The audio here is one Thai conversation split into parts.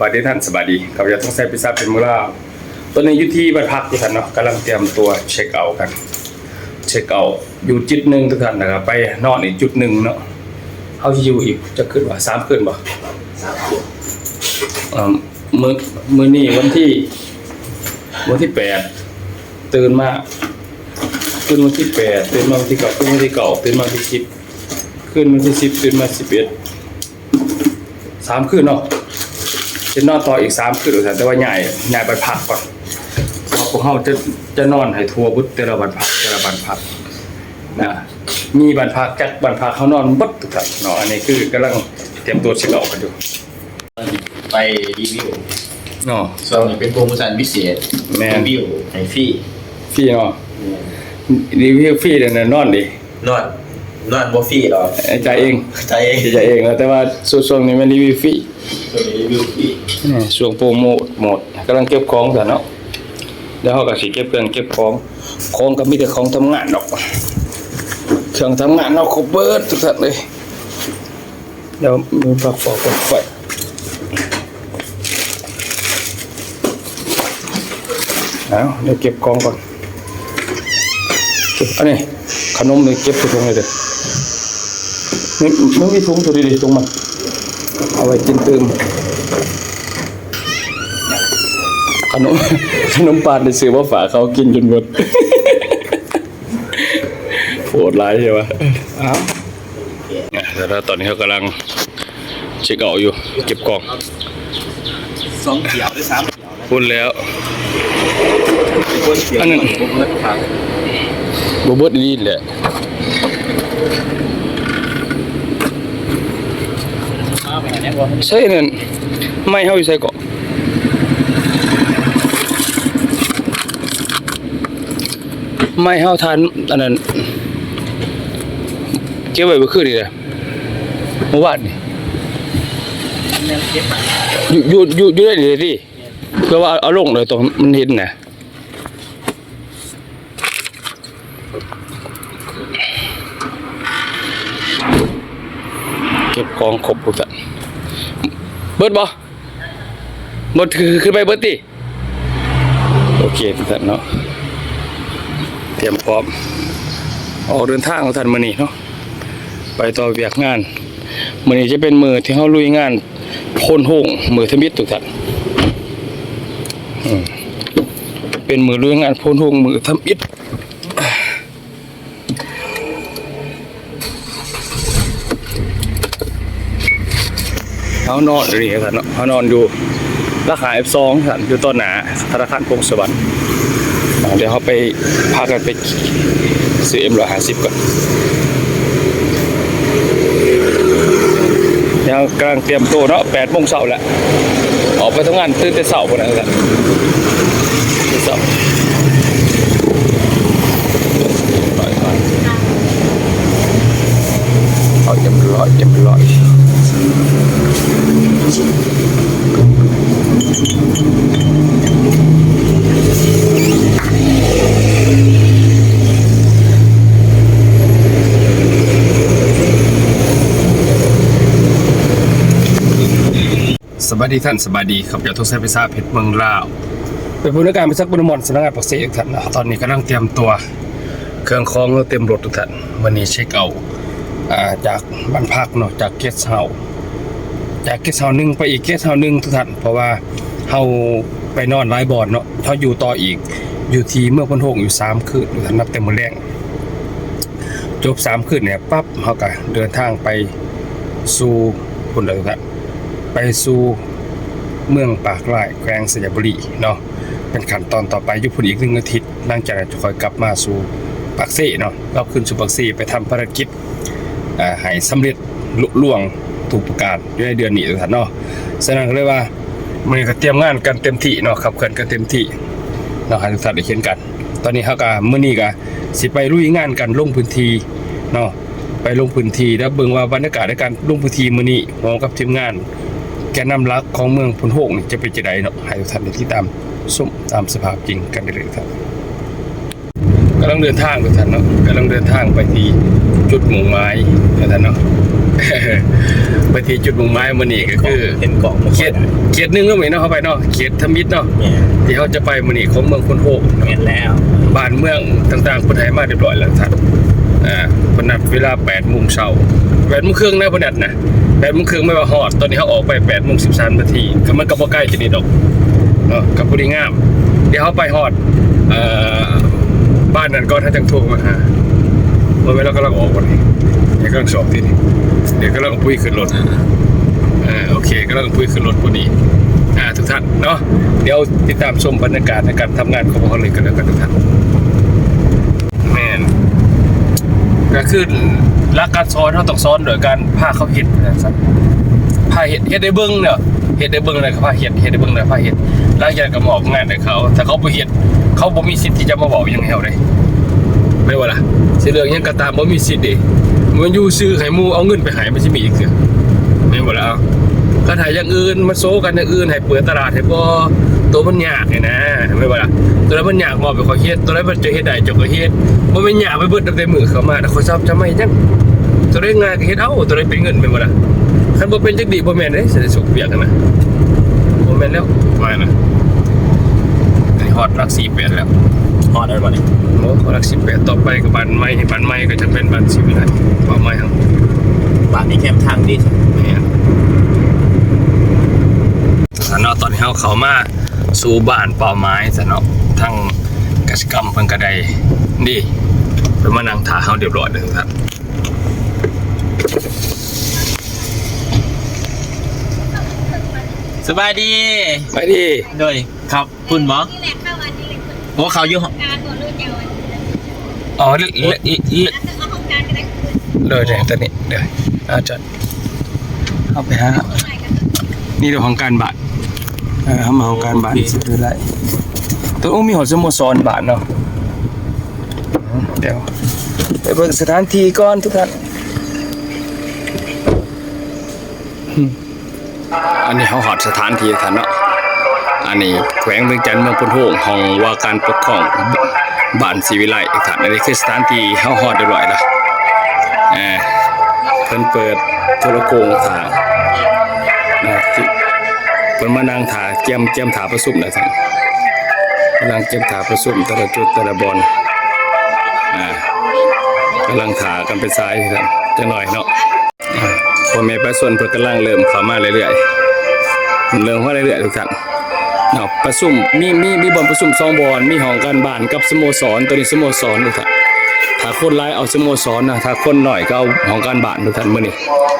บายดีท่านสบายดีเขาจะต้องใช้พิซซ่าเป็นมือลาตอนนี้อยู่ที่บ้านพักทุกท่านเนาะกำลังเตรียมตัวเช็คเอาท์กัน เช็คเอาท์อยู่จุดหนึ่งทุกท่านนะครับไปนอนอีกจุดหนึ่งเนาะเขาจะอยู่อีกจะขึ้นว่าสามขึ้นบ่อ่ามือมือนี่วันที่ วันที่แปดตื่นมาตื่นวันที่แปดตื่นมาวันที่เก้าตื่นวันที่เก้าตื่นมาวันที่สิบขึ้นวันที่สิบตื่นมาสิบเอ็ดสามคืนเนาะ จะนอนต่ออีกสามคืนหรือแต่ว่าใหญ่ใหญ่ไปพักก่อนเพราะพวกเขาจะจะนอนให้ทัวร์บุตรแต่ละบันพักแต่ละบันพักนะมีบันพักจัดบันพักเขานอนบัดทุกท่านเนาะอันนี้คือกำลังเตรียมตัวเช็คเอาท์กันอยู่ไปรีวิวเนาะส่วนนี้เป็นโปรโมชั่นพิเศษแม่นรีวิวให้ฟรีฟรีเนาะรีวิวฟรีเดี๋ยวนั้นนอนดินอน นอนบ่ฟรีหรอกจ่ายเองใจเองจ่ายเองแล้วแต่ว่าช่วงนี้มันรีวิวฟรีส่วนนี้รีวิวฟรีนี่ช่วงโปรโมทหมดกำลังเก็บของแต่เนาะเดี๋ยวเขาก็สิเก็บเครื่องเก็บของของก็มีแต่ของทำงานดอกเครื่องทำงานเราครบเบิดทุกท่านเลยเดี๋ยวมีปลั๊กฟอกปลั๊กไฟเอาเดี๋ยวเก็บของก่อนเก็บอันนี้ขนมนี่เก็บใส่ถุงเลยเด้อ นี่ไม่มีถุงตัวดีๆถุงมันเอาไว้กินตื่มขนมขนมปานได้ซื้อมาฝากเขากินจนหมดโหดร้ายใช่ปะอ้าวแล้วตอนนี้เขากำลังเช็คเอาท์อยู่ เก็บกล่องสองเกี่ยวหรือสามเกี่ยวนะพูดแล้วคนเกี่ยวอันนั้นผมเลิกฟังบเบิร์ดนี่แหละ มาไปไหนเนี่ยบ่ ใช่นั่นไม่เฮาอยู่ใส่เกาะไม่เฮาทานอันนั้นเก็บไว้เมื่คืนนี่แหละเมื่อวานนี่อยู่อยู่อยู่อยู่ได้ดีดิเพื่อว่าเอาลงเลยตรงมันเห็นนะเก็บของครบทุกท่าน เบิดบ่เบิดคือขึ้นไปเบิดติโอเคทุกท่านเนาะเตรียมพร้อมออกเดินทางของท่านมื้อนี้เนาะไปต่อเวียกงานมื้อนี้จะเป็นมือที่เฮาลุยงานโคนโหงมือทมิตรทุกท่านเป็นมือลุยงานโคนโหงมือทมิตร เขานอนอยู่นี่ท่านเขานอนอยู่ราคา F2 ท่านอยู่ต้นหนาธนาคารกรุงสวรรค์อ่าเดี๋ยวเขาไปพากันไปซื้อ M150 ก่อนยังกำลังเตรียมตัวเนาะแปดโมงเช้าแหละออกไปทำงานตื่นแต่เช้าคนนั้นกันตื่นเช้าไปก่อนเอาเจ็บร้อยเจ็บร้อยส วัสดีท่านสวัสดีครับอยากทุกท่านไปทราบเพชรเมืองลาวเป็นผู้นวยการไปสักบุญมอนสำนักงานปักเสกท่านนะตอนนี้กำลังเตรียมตัว เครื่องคล้องแล้วเต็มรถทุกท่านวันนี้เช็คเอาจากบ้านพักเนาะจากเกสเฮาจากเกสเฮาหนึ่งไปอีกเกสเฮาหนึ่งทุกท่านเพราะว่าเฮาไปนอนไร้บอดเนาะเขาอยู่ต่ออีกอยู่ที่เมื่อพ้นหงอยู่สามคืนทุกท่านนับเต็มหมดแรงจบสามคืนเนี่ยปั๊บเขาก็เดินทางไปสู่คนเดียวทุกท่านไปสู่ เมืองปากไร่แขวงสยบุรีเนาะเป็นขั้นตอนต่อไปยุพนอีกหนึ่งอาทิตย์หลังจากนั้นจะคอยกลับมาสู่ปากซี่เนาะเราขึ้นสู่ปากซี่ไปทำภารกิจอ่าให้สำเร็จลุล่วงถูกประกาศอยู่ในเดือนนี้ทุกท่านเนาะฉะนั้นเลยว่ามันก็เตรียมงานกันเต็มที่เนาะขับเคลื่อนกันเต็มที่เนาะให้ทุกท่านได้เห็นกัน ตอนนี้เฮาก็มื้อนี้ก็สิไปลุยงานกันลงพื้นที่เนาะไปลงพื้นที่แล้วเบิ่งว่าบรรยากาศในการลงพื้นที่มื้อนี้พร้อมกับทีมงาน แกนนำหลักของเมืองพนโฮกนี่จะเป็นจังไดเนาะให้ทุกท่านได้ติดตามชมตามสภาพจริงกันได้เลยครับกำลังเดินทางทุกท่านเนาะกำลังเดินทางไปที่จุดหมุ่งหมายทุกท่านเนาะบางทีจุดมุ่งหมายมันนี่ก็คือเห็นกล่องเขตเขตหนึงก็มีเนาะเข้าไปเนาะเขตธมิตรเนาะเนี่ยที่เขาจะไปมันนี่ของเมืองคนโฮกเห็นแล้วบ้านเมืองต่างๆคนไทยมาเรียบร้อยแล้วท่านอ่าเพนนัดเวลา8โมงเช้า 8โมงครึ่งนะพนัดนะ8โมงครึ่งไม่ว่าฮอด ตอนนี้เขาออกไป8โมง13นาทีก็มันก็บ่ใกล้จะนี่ดอกเนาะกับผู้ดีงาม เดี๋ยวเขาไปฮอดเอ่อบ้านนั้นก็ถ้าจังโทรมาหาเมื่อเวลากำลังออกวันนี้เดี๋ยวกำลังสอบที่นี่เดี๋ยวกำลังปุ้ยขึ้นรถอ่าโอเคกำลังปุ้ยขึ้นรถพอดีอ่าทุกท่านเนาะเดี๋ยวติดตามชมบรรยากาศในการทำงานของพวกเขาเลยกันแล้วกันทุกท่านแมนก็คือ รักการซ้อนเขาต้องซ้อนโดยการพาเขาเห็ดนะครับพาเห็ดเห็ดได้เบิ้งเนาะเห็ดได้เบิ้งเลยครับพาเห็ดเห็ดได้เบิ้งเลยพาเห็ดหลังจากก็มอบงานให้เขาถ้าเขาบ่เห็ดเขาบ่มีสิทธิ์ที่จะมาบอกอยังไงเขาเลยไม่ว่าล่ะสิเรื่องยังก็ตามบ่มีสิทธิ์ด้มันอยู่ซื้อให้มูเอาเงินไปให้มันสิมีอีกเถื่อไม่นบ่ล่ะเอาก็ถ่ายอย่างอื่นมาโซกันอย่างอื่นให้เปิดตลาดให้บ่ตัวมันยากไงนะไม่ว่าล่ะตัวนั้นมันยากมอบไปขอเฮ็ดตัวนั้นมันจะเฮ็ดได้จกก็เฮ็ดบ่แม่นยากไปเบิดตั้งแต่มือเข้ามาแต่เขาชอบจะไม่จัง ตัวได้งานก็เฮ็ดเอาตัวได้เป็นเงินแม่นบ่ล่ะคันบ่เป็นจักดีบ่แม่นเด้สิได้สุขเปียกกันนะบ่แม่นแล้วมานะอันนี้ฮอดรัก48แล้วฮอดได้ป่ะเนี่ยโอ้รัก18ต่อไปก็บ้านใหม่บ้านใหม่ก็จะเป็นบ้านสิวิไลบ้านใหม่ครับบ้านนี้แคมทางดีเนี่ยสนอตอนที่เขาเขามาสู่บ้านเป่าไม้สนอทั้งกสิกรรมเพิ่นกระไดดีเพิ่นมานั่งถ่าเขาเรียบร้อยเลยครับ สบายดี ไปดีโดยครับคุณหมอนี่แหละเข้าวันนี้เลยคุณโอ้เขาอยู่การตัวรู้เจ้าวันอ๋อเละเละเละแล้วจะเอาห้องการก็ได้คุณเลยเดี๋ยวตอนนี้เดี๋ยวอาจารย์เข้าไปหาใหม่กันนี่เรื่องของการบาทเออเขามาของการบาทสิคืออะไรตัวอุ้มมีหอสโมสรบาทเนาะอืมเดี๋ยวไปเบิ่งสถานที่ก่อนทุกท่าน อันนี้เขาหอดสถานที่ท่านเนาะอันนี้แขวงเวียงจันทน์เมืองพุนโฮงห้องว่าการปกครองบ้านศรีวิไลท่านอันนี้คือสถานที่เขาหอดเรียบร้อยล้วอ่าเพิ่นเปิดโทรโกงทานะที่เพิ่นมานั่งถาเจียมเจียมถาประสุมนะท่านกำลังเจียมถาประสุมแต่ละจุดแต่ละบอลอ่ากำลังถากันเป็นสายท่านจะหน่อยเนาะพ่อแม่ประชาชนเพิ่นกำลังเริ่มเข้ามาเรื่อยๆ เริ่มเข้ามาเรื่อยๆทุกท่านเนาะประสุมมีมีมีบอลประสุมสองบอลมีห้องการบ้านกับสโมสรตัวนี้สโมสรทุกท่านถ้าคนร้ายเอาสโมสรนะถ้าคนหน่อยก็เอาห้องการบ้านทุกท่านมื้อนี้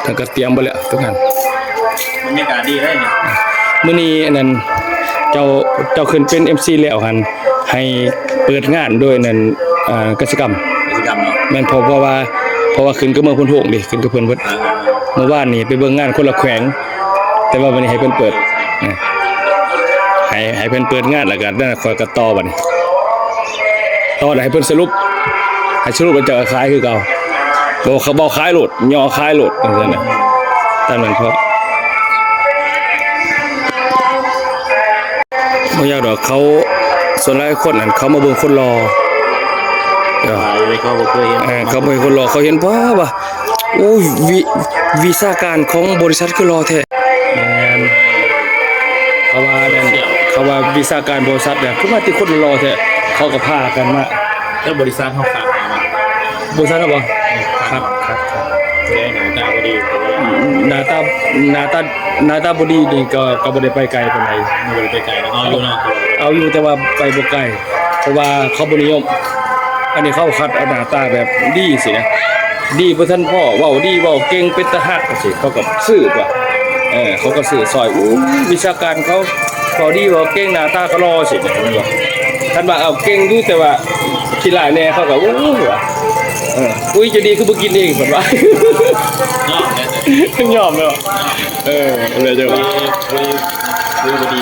ท่านก็เตรียมไว้แล้วทุกท่านบรรยากาศดีได้เนี่ยมื่อนี้อันนั้นเจ้าเจ้าขึ้นเป็น MC แล้วหันให้เปิดงานด้วยนั่นอ่ากสิกรรมกิจกรรมเนาะแม่นเพราะเพราะว่าเพราะว่าขึ้นก็เมืองพุ่นโหงดิขึ้นก็เพิ่นเพิ่นอ่าเมื่อวานนี้ไปเบิ่งงานคนละแขวง แต่ว่าวันนี้ให้เพิ่นเปิดอ่าให้ให้เพิ่นเปิดงานแล้วก็นั่นคอยก็ต่อบัดนี้ต่อแล้วให้เพิ่นสรุปให้สรุปว่าจะขายคือเก่าบ่เขาบ่ขายโหลดย่อขายโหลดจังซั่นน่ะตามนั้นเพราะบ่อยากดอกเขาส่วนหลายคนนั่นเขามาเบิ่งคนรอเดี๋ยวขายเลยเขาบอกเคยเห็นเออเขาบ่เห็นคนรอเขาเห็นว่าว่าโอ้ยวิวีซ่าการของบริษัทคือรอแท้ แม่นเขาว่านั่นเขาว่าวีซ่าการบริษัทเนี่ยคือว่าที่คนรอแท้เขาก็พากันมาแล้วบริษัทเขาขาดมาบริษัทน่ะบ่ครับครับครับแสดงหนังตาพอดีแต่ว่าหน้าตาหน้าตาหน้าตาบ่ดีนี่ก็ก็บ่ได้ไปไกลปานใดไม่บริไปไกลแล้วเอาอยู่เนาะเอาอยู่แต่ว่าไปบ่ไกลเพราะว่าเขาบ่นิยมอันนี้เขาคัดเอาหน้าตาแบบดีสินะดีบ่ทันพ่อเว้าดีเว้าเก่งเป็นตาฮักสิเขาก็ซื้อตัวเออเขาก็ซื้อซอยอู้วิชาการเขาเว้าดีเว้าเก่งหน้าตาก็รอสิเนี่ยผมว่าท่านว่าเอาเก่งอยู่แต่ว่าขี้หลายแน่เขาก็อู้ว่ะเอออุ้ยจะดีคือบ่กินเองเพิ่นว่าเนาะแต่ยอมแล้วเออเลยจังว่าคุยคุยพอดี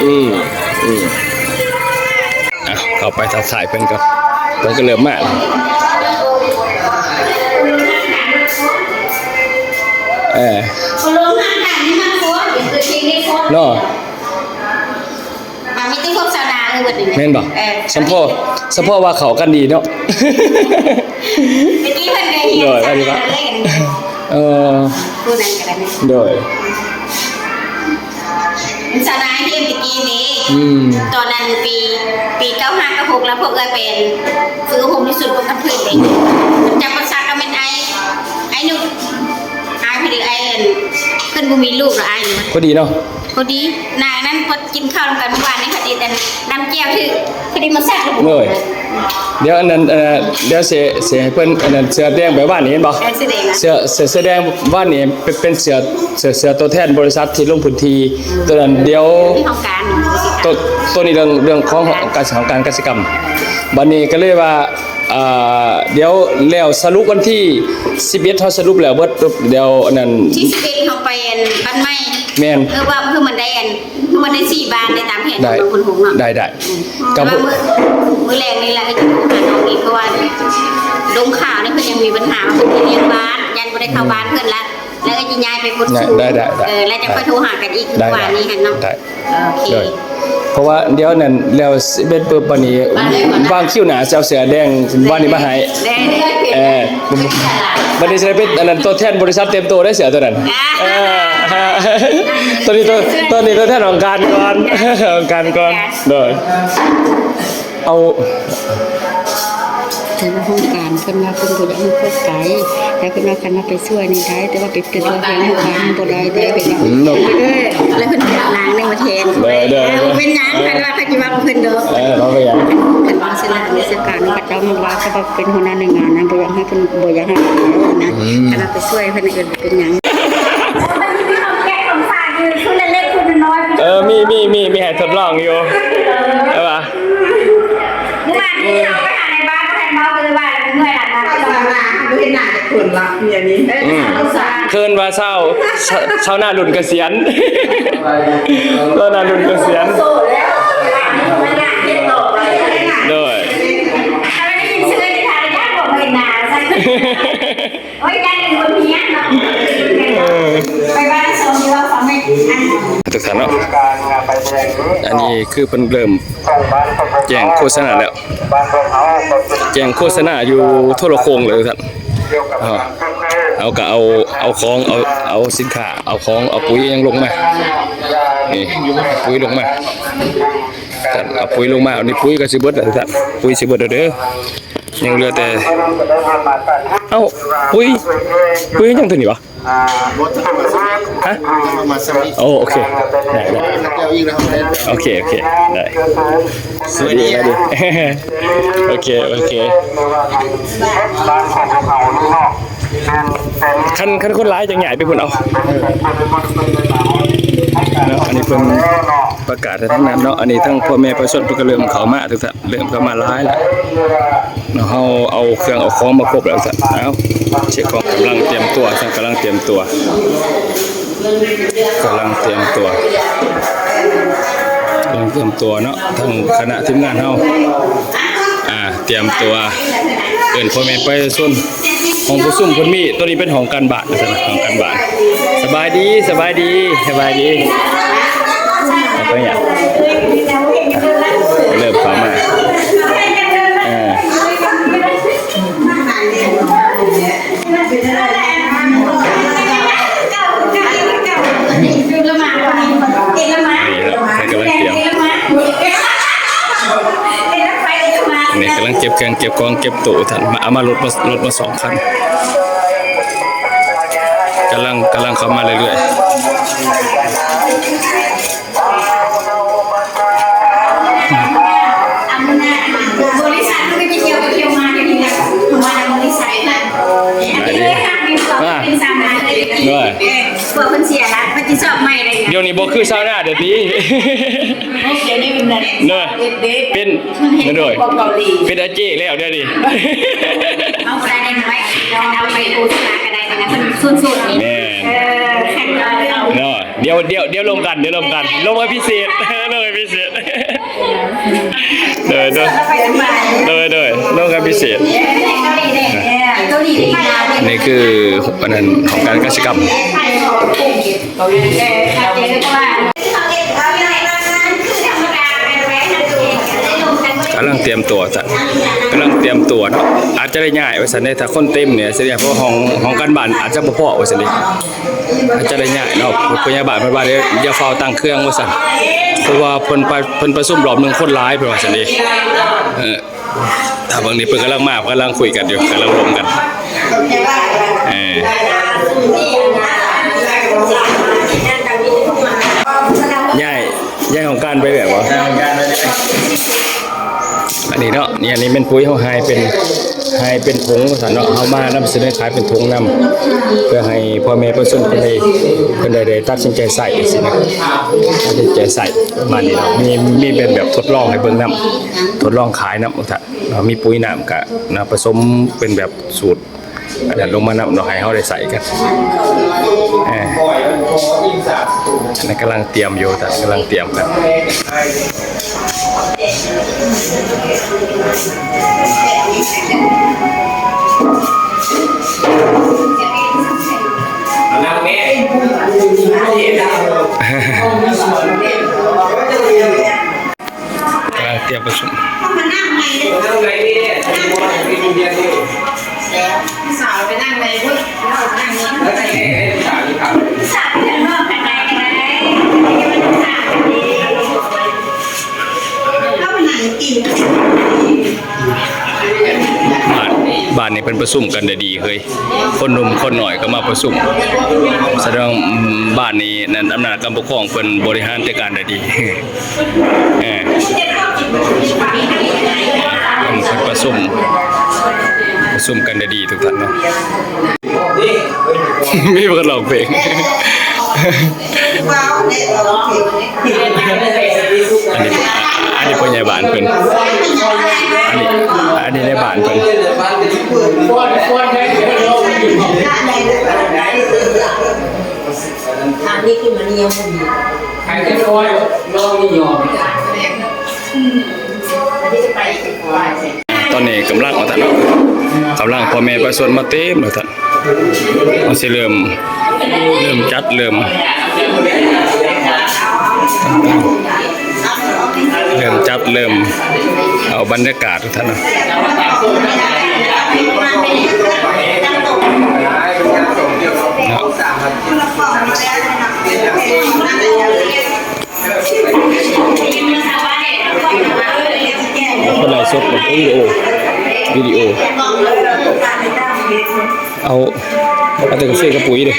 อืมอืมอะเข้าไปทักทายเพิ่นก็เพิ่นก็เริ่มมาแล้วเออ เนาะมาไม่ติ้งพวกชาวนาเลยวันนี้แม่นบ่เออสัมพ่อสัมพ่อว่าเขากันดีเนาะเมื่อกี้เพิ่นเคยเห็นหน่อยชาวว่าดีนาปะเล่นเออผู้นั้นก็ได้นะโดยเป็นชาวนาที่เอ็มตะกี้นี้อืมตอนนั้นปีปีเก้าห้าเก้าหกแล้วพวกเอ้ยเป็นฝึกผมที่สุดพวกกันพื้นเองจำภาษาก็เป็นไอไอหนุ่มไอพอดีไอเอ็นขึ้นบุมีลูกหรือไอหนูพอดีเนาะ พอดีนางนั้นพอกินข้าวร่วมกันเมื่อวานนี้พอดีแต่น้ำแก้วที่พอดีมาแทรกลูกเอ้ยเดี๋ยวอันนั้นเอ่อเดี๋ยวเสียเสียให้เพิ่นอันนั้นเสื้อแดงแบบว่านี้เห็นบ่แอนแสดงนะเสื้อเสื้อเสื้อแดงว่านี่เป็นเป็นเสื้อเสื้อเสื้อตัวแทนบริษัทที่ลงพื้นที่ตัวนั้นเดี๋ยว ที่ของการตัวตัวนี้เรื่องเรื่องของการของการเกษตรกรรม บัดนี้ก็เลยว่าอ่า เดี๋ยวแล้วสรุปวันที่11เฮาสรุปแล้วเบิดปุ๊บเดี๋ยวอันนั้นที่สิบเอ็ดเขาไปอันบ้านไม้แม่นเออว่าเพื่อมันได้อันคือมันได้สี่บานในตามแผนได้ของคนหงส์เนาะได้ได้กักับบมือมือแรงนี่แหละก็จะหาน้องอีกเพราะว่าดงข่าวนี่เพิ่นยังมีปัญหาว่าเพิ่นจะเลี้ยงบ้านยันบ่ได้เข้าบ้านเพิ่นละแล้วก็จะย้ายไปพุทธสูได้ได้ได้เออแล้วจะค่อยโทรหากันอีกได้กว่านี้หันเนาะได้โอเคได้ เพราะว่าเดี๋ยวนั้นแล้ว11ปุ๊บวันนี้วางคิวหนาเจะเอาเสือแดงวันนี้มาให้ได้ได้เออบันนี้จะเป็นอันนั้นตัวแทนบริษัทเต็มตัวได้เสียตัวนั้นเออตัวนี้ตัวตัวนี้ตัวแทนของการก่อนของการก่อนเด้อเอาถึงห้องการเพิ่นว่าเพิ่นบ่อยากให้เข้าไปแล้วเพิ่นว่าคันว่าไปช่วยนี่ได้แต่ว่าไปเป็นตัวแทนของการบ่ได้ได้ไปแล้วเด้อแล้วเพิ่นเป็นนางในประเทศเด้อเด้อเออเป็น นางคันว่าเขาสิว่าเพิ่นเด้อเออเราไปยังเพิ่นว่าสิลาราชการพระเจ้ามันว่าเขาว่าเป็นหัวหน้าในงานนะบ่อยากให้เพิ่นบ่อยากให้ไปนะคันว่าไปช่วยเพิ่นก็เป็นหยังมันมีของแก้ของฝากอยู่ชุดเล็กๆชุดน้อยเออมีมีมีมีให้ทดลองอยู่ใช่ปะเมื่อวานนี้เราไปหาในบ้านแทนเมาคือว่าเมื่อยหลังนะภาษาหนาไม่เห็นหนาจะขุนละเมียนี้อืมเคินว่าเศร้าเศร้าเศร้าหน้ารุ่นเกษียณเศร้าหน้ารุ่นเกษียณ กท่านเนาะอันนี้คือเพิ่นเริ่มแจ้งโฆษณาแล้ว แจ้งโฆษณาอยู่โทรโคงเลยทุกท่านเอาเอาก็เอาเอาของเอาเอาสินค้าเอาของเอาปุ๋ยยังลงมานี่ปุ๋ยลงมาท่านเอาปุ๋ยลงมาเอานี่ปุ๋ยก็สิเบิดแล้วทุกท่านปุ๋ยสิเบิดแล้วเด้อยังเหลือแต่เอ้าปุ๋ยปุ๋ยยังตัวนี้วะ ฮะโอ้โอเคได้ได้โอเคโอเคได้สวัสดีสวัสดีโอเคโอเคคันคันคนร้ายจังใหญ่ไปพุ่นเอาเนาะอันนี้เพิ่น ประกาศทั้งนั้นเนาะอันนี้ทั้งพ่อแม่ประชาชนเพิ่นก็เริ่มเข้ามาทุกท่านเริ่มเข้ามาร้ายแล้วเนาะเฮาเอาเครื่องเอาของมาครบแล้วสัตว์เอาเช็คของกำลังเตรียมตัวสั่งกำลังเตรียมตัวกำลังเตรียมตัวกำลังเตรียมตัวเนาะทั้งคณะทีมงานเฮาอ่าเตรียมตัวเอิ้นพ่อแม่ไปส่วนของผู้ซุ่มเพิ่นมีตัวนี้เป็นของการบาทนะซั่นน่ะของการบาทสบายดีสบายดีสบายดี เอาอยางเริ่มเข้ามาอ่าคือละมาเอ็นละมานี่ครับใครกำลังเตรียมเอ็นละมาเอ็นละไปเอ็นละมานี่กำลังเก็บเครื่องเก็บของเก็บตู้ท่านมาเอามารถมารถมาสองคันกำลังกำลังเข้ามาเรื่อยบ บ่คือชาวนาเดี๋ยวนี้ เดี๋ยวนี้เป็นนั่นเนอะเด็กเป็นนั่นด้วยพวกเกาหลีเป็นอาเจ้แล้วเดี๋ยวนี้เอาไปได้ไหมเราเอาไปโฆษณากันได้นะมันสุดๆนี่แม่เออแข่งกันเอาเนาะเดี๋ยวเดี๋ยวเดี๋ยวลงกันเดี๋ยวลงกัน ลงมาพิเศษลงมาพิเศษเด้อเด้อไปทำไมเด้อเด้อลงกันพิเศษเกาหลีเด็กเกาหลีที่มาเลยนี่คืออันนั้นของการกิจกรรม เกาหลีเออค่ะเจ๊ก็มากำเป็นไว้นะตัวเองได้ลงกันกำลังเตรียมตัวจ้ะกำลังเตรียมตัวเนาะอาจจะได้ง่ายว่าซั่นเด้ถ้าคนเต็มเนี่ยเสิได้เพราะห้องห้องกันบ้านอาจจะบ่พอว่าซั่นเด้อาจจะได้ง่ายเนาะพยาบาลพิ่นว่าเด้ออย่าเฝ้าตั้งเครื่องว่าซั่นเพราะว่าเพิ่นไปเพิ่นประชุมรอบหนึงคนหลายเพิ่นว่าซั่นเด้เออถ้าบางนี้เพิ่นกำลังมาเพิ่นกำลังคุยกันอยู่กำลังรวมกันเออายย่ายของการไปแบบว่าอันนี้เนาะนี่อันนี้เป็นปุ๋ยเฮาให้เป็นให้เป็นถุงสันเนาะเฮามานำเสนอขายเป็นถุงนํเพื่อให้พ่อแม่ประชาชนเพิ่นได้เพิ่นได้ได้ตัดสินใจใส่สินะตัดสินใจใส่มานี้เนาะมีมีเป็นแบบทดลองให้เบิ่งนํทดลองขายนํท่านเนาะมีปุ๋ยน้ำกะนะผสมเป็นแบบสูตร อันนั้นลงมานํเนาะให้เขาได้ใส่กันอันนั้นกำลังเตรียมอยู่แต่กำลังเตรียมกัน ป็นประชุมกันได้ดีเฮ้ยคนหนุ่มคนหน่อยก็มาประชุมแสดงว่าบ้านนี้นั่นอำนาจการปกครองเพิ่นบริหารจัดการได้ดีเออเพิ่นประชุมประชุมกันได้ดีทุกท่านเนาะมีเพิ่นร้องเพลงว้าวเนี่ยเราผิดอันนี้อันนี้เป็นใหญ่บ้านเพิ่น อันนี้อันนี้ในบ้านเพิ่นทางนี้ขึ้นมานี่ยังไม่ดีตอนนี้กำลังเอาท่านกำลังพ่อแม่ไประชาชนมาเต็มเลยท่านมันสิเริ่มเริ่มจัดเริ่ม เริ่มจัดเริ่มเอาบรรยากาศทุกท่านนะเนาะเป็นไรสดแบบวิดีโอวิดีโอ เอาเอาแต่กาแฟกับปุ๋ยเลย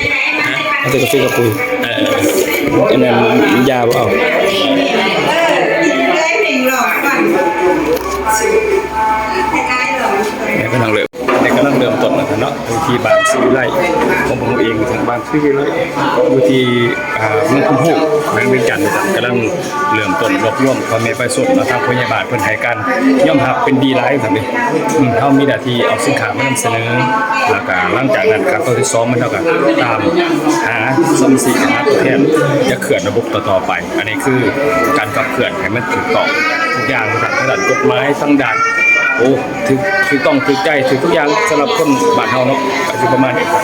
เอาแต่กาแฟกับปุ๋ยเอออันนั้นยาเอา เนี่ย กำลังเริ่มเนี่ยกำลังเริ่มต้นแล้วเนาะอยู่ที่บ้านซื้อไร่ของผมเองทางบ้านซื้อไร่อยู่ที่เมืองคุ้มหูแขวงเวียงจันทร์กำลังเริ่มต้นรวบรวมพ่อแม่ไปสุดแล้วทางพยาบาลเพิ่นให้การย่อมรับเป็นดีหลายครับนี่อืมเฮามีหน้าที่เอาสินค้ามานำเสนอแล้วก็หลังจากนั้นครับตัวที่สองมันเท่ากับตามหาสมสิหาตัวแทนจะเขื่อนระบบต่อไป อันนี้คือการขับเคลื่อนให้มันถูกต้องทุกอย่างทั้งด้านกฎหมายทั้งด้าน โอ้ถือถือต้องถือใจถือทุกอย่างสำหรับคนบ้านเฮาเนาะก็สิประมาณนี้ครับ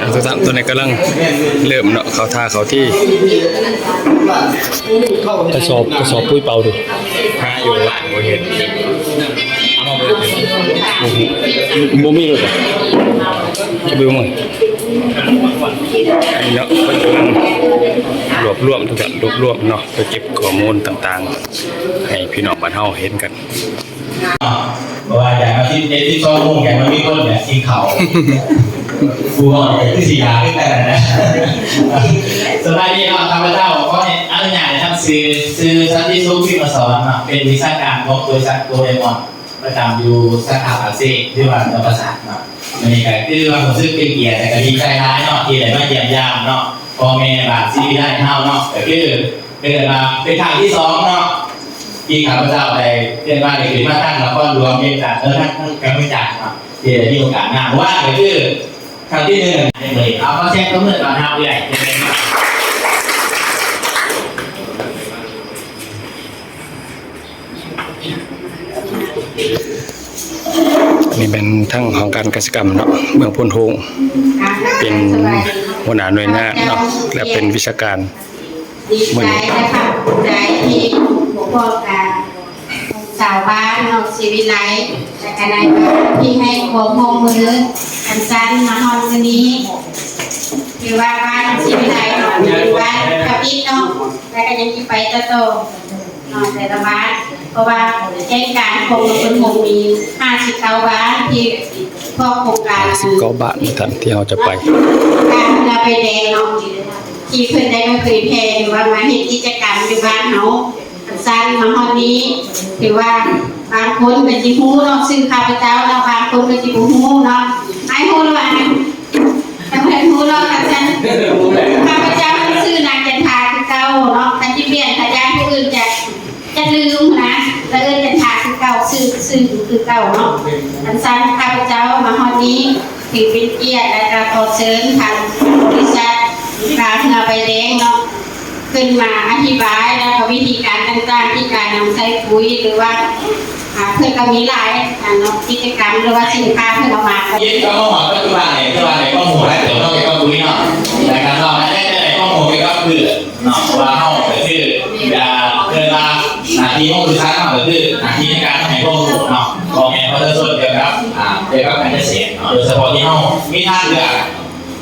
อ่าตัวท่านตัวนี้กำลังเริ่มเนาะเขาท่าเขาที่กระสอบกระสอบปุ้ยเป่าดูหาอยู่หลังบ่เห็นเอามาเบิ่งบ่มีเลยจะเบิ่งมั้งอันนี้ เนาะเพิ่นกำลังรวบรวมทุกอย่างรวบรวมเนาะเพื่อเก็บข้อมูลต่างๆ ให้พี่น้องบ้านเฮาเห็นกันว่าอย่างมาที่เด็กที่ชอบมุ่งอย่างมันมีคนเนี่ยกินเขากูก็ที่สียาขึ้นแต่นะสบายดีเนาะข้าพเจ้าก็เนี่ยอนุญาตทำซื้อซื้อสันติสุขที่มาสอนเป็นวิชาการของบริษัทโดเรมอนประจำอยู่สาขาปากเซ่ที่ว่าธรรมศาสตร์เนาะ มันนี่ก็คือว่าผมซื้อเป็นเกียรติแต่ก็ดีใจร้ายเนาะที่ได้มาเยี่ยมยามเนาะพ่อแม่บาดซีได้เท่าเนาะก็คือเป็นมาเป็นทางที่สองเนาะที่ข้าพเจ้าได้เรียนว่าในคืนมาตั้งแล้วก็รวมเรียนจากเออท่านกรรมการเนาะที่ได้มีโอกาสงานว่าก็คือครั้งที่หนึ่งในเมือเอาเขาแจ้งต้นเมื่อตอนเท้าใหญ่จะเป็นมา นี่เป็นทั้งของการกสิกรรมเนาะเมืองพุนทงเป็นหัวหน้าหน่วยงานเนาะและเป็นวิชาการดีใจนะคะใจที่หัวพ่อการสาวบ้านนอกชีวิไลและก็ได้ที่ให้ความร่วมมือกันจันมาฮอนวันนี้คือว่าบ้านชีวิไลบ้านกับอีกเนาะแล้วก็ยังที่ไปต่อโตเนาะแต่ละบ้าน ราะว่าเหตุการณ์คงคนคงมี59บ้านที่พวกโครงการสิบเก้าบาททุกท่านที่เราจะไป การเราไปแดงเนาะที่เพิ่นได้มาเผยแพร่หรือว่ามาเห็นกิจกรรมอยู่บ้านเฮาอันสั้นมาฮอดนี้ถือว่าบางคนเป็นสิฮู้เนาะซึ่งข้าพเจ้าเนาะบางคนเป็นสิบ่ฮู้เนาะไอ้ฮู้แล้วว่าแต่เพิ่นฮู้เนาะค่ะฉันข้าพเจ้าชื่อนางจันทาคือเก่าเนาะแต่ที่เปลี่ยนขยานผู้อื่นจะจะลืมนะแล้วเอิ้นจันทาคือเก่าชื่อชื่คือเก่าเนาะอันสั้นข้าพเจ้ามาฮอดนี้ถือเป็นเกียรติและก็ขอเชิญทางบริษัทการเงาไปแดงเนาะขึ้นมาอธิบายแล้วก็วิธีการต่างๆ ที่การนำใช้ปุ๋ยหรือว่าเพื่อนก็มีหลายอ่าเนาะกิจกรรมหรือว่าสินค้าเพื่อนเอามาก็ยึดข้อมูลก็คือว่าไหนคือว่าไหนข้อมูลแล้วเดี๋ยวต้องไปข้อมูลเนาะ กี่ยวกับการเกษตรเนาะโดยเฉพาะที่เฮามีทางเลือก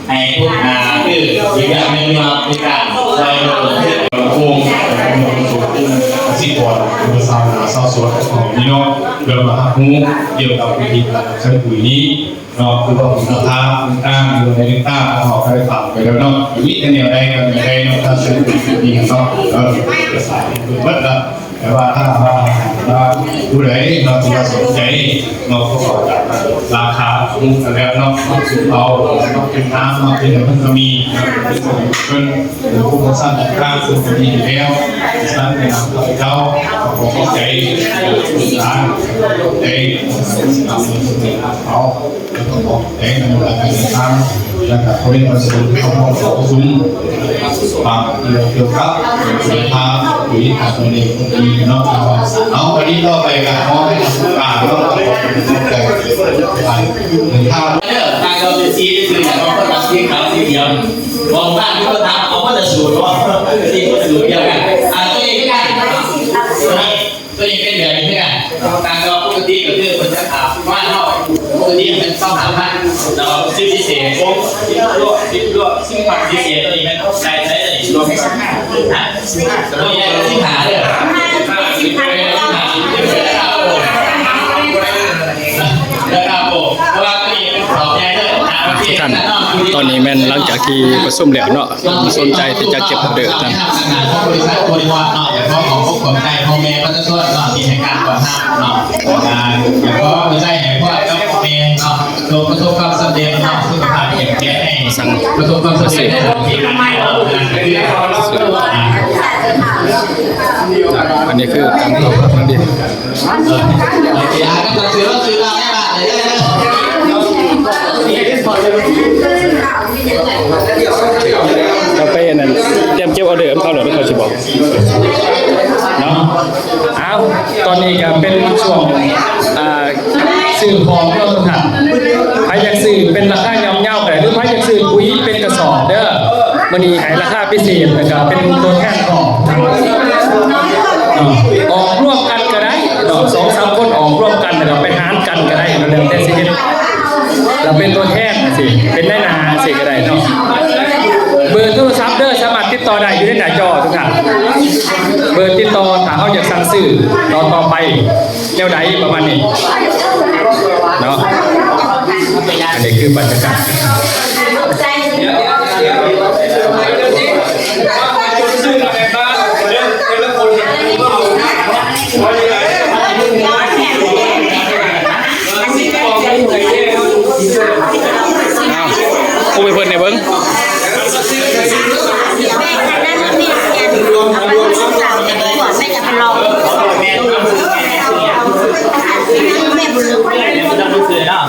ให้พวกอาคืออีกอย่างหนึงเนาะมีการใช้ระบบเทคโนโลยีสิก่อนเป็นสาวนาสาวสวนของพี่น้องเริ่มาหูเกี่ยวกับวิธีการใช้ปุ๋ยนี้เนาะคือว่าคุณภาพต่างอยู่ในลิงต้าของใครฝากไปแล้วเนาะวิธีแนวใดก็แนวใดเนาะถ้าใช้ปุ๋ยดีเนาะเออจะสายคือเบิดละ แต่ว่าถ้าว่าว่าผู้ใดเนาะที่ว่าสนใจเนาก็ขอจากราคาของแล้วเนาะสุดเอาเนาะเป็นน้ำเนาะเป็นมันก็มีเนาะเป็นหรือผู้สร้างต่างๆซึ่งมีอยู่แล้วสร้างในนามของเขาผมก็ใจร้านใจนำมือเขาแล้วก็บอกใจในเวลาการทำ แล้วก็เขาเป็นประสบเขาบอกเขาซุ้มปากเกี่ยวกับสินค้าปุ๋ยทางตัวเองดีเนาะเอาวันนี้ก็ไปกันมอบให้ทางการแล้วก็ขอบคุณใจถึงข้าวเด้อทางเราจะชี้คืออย่างเราก็ทำที่ขาวสีเขียวมองบ้านที่เขาทำเขาก็จะสูตรว่าที่ก็สูตรเดียวกันอ่าตัวเองไม่ได้ตัวนี้ตัวนี้เป็นแบบนี้ไม่ได้ทางเราปกติก็คือคนจะถามว่าเราปก ติมันต้องถามว่าเราซื้อพิเศษผมซื้อรวดซื้อรวดซื้อผักพิเศษตัวนี้มันใช้ใช้ตัวนี้รวมให้สิบห้าฮะตัวนี้สิบห้าเลยสิบห้าสิบห้าสิบห้าแล้วครับผมเพราะว่าตัวนี้เป็นของใหญ่เลยทุกท่านตอนนี้แม่นหลังจากที่ประชุมแล้วเนาะสนใจที่จะเก็บเดอร์กันงานของบริษัทบริวารเนาะอย่างของพวกคนไทยพ่อแม่ก็จะช่วยเนาะที่ในการก่อสร้างเนาะอย่างก็ไม่ใช่อย่งพ่อแม่เนาะตัวประสบความสำเร็จเนาะสุขภาพอย่างแก่ให้ประสบความสำเร็จในที่การให้เรางานก็คืออันนี้คือการตอบรับนั่นเองโอเคอะก็จะซื้อซื้อเราได้บ้างเลยได้เลยเราไปอันนั้นเตรียมเก็บออเดอร์เขาเหรอที่เขาจะบอกเนาะอ้าวตอนนี้ก็เป็นช่วงอ่าซื้อของเราทุกท่านใครอยากซื้อเป็นราคาย่อมเยาแต่หรือใครอยากซื้อปุ๋ยเป็นกระสอบเด้อมันนี้ขายราคาพิเศษนะครับเป็นตัวแทนของออกร่วมกันก็ได้ดอกสองสามคนออกร่วมกันนะครับไปหารกันก็ได้เราเดินเต้นสิเราเป็นตัวแทนสิเป็นได้นาสิก็ได้เนาะเบอร์โทรศัพท์เด้อสามารถติดต่อได้อยู่ในหน้าจอทุกท่านเบอร์ติดต่อถ้าเขาอยากสั่งซื้อต่อต่อไปแนวใดประมาณนี้เนาะ อันนี้คือบรรย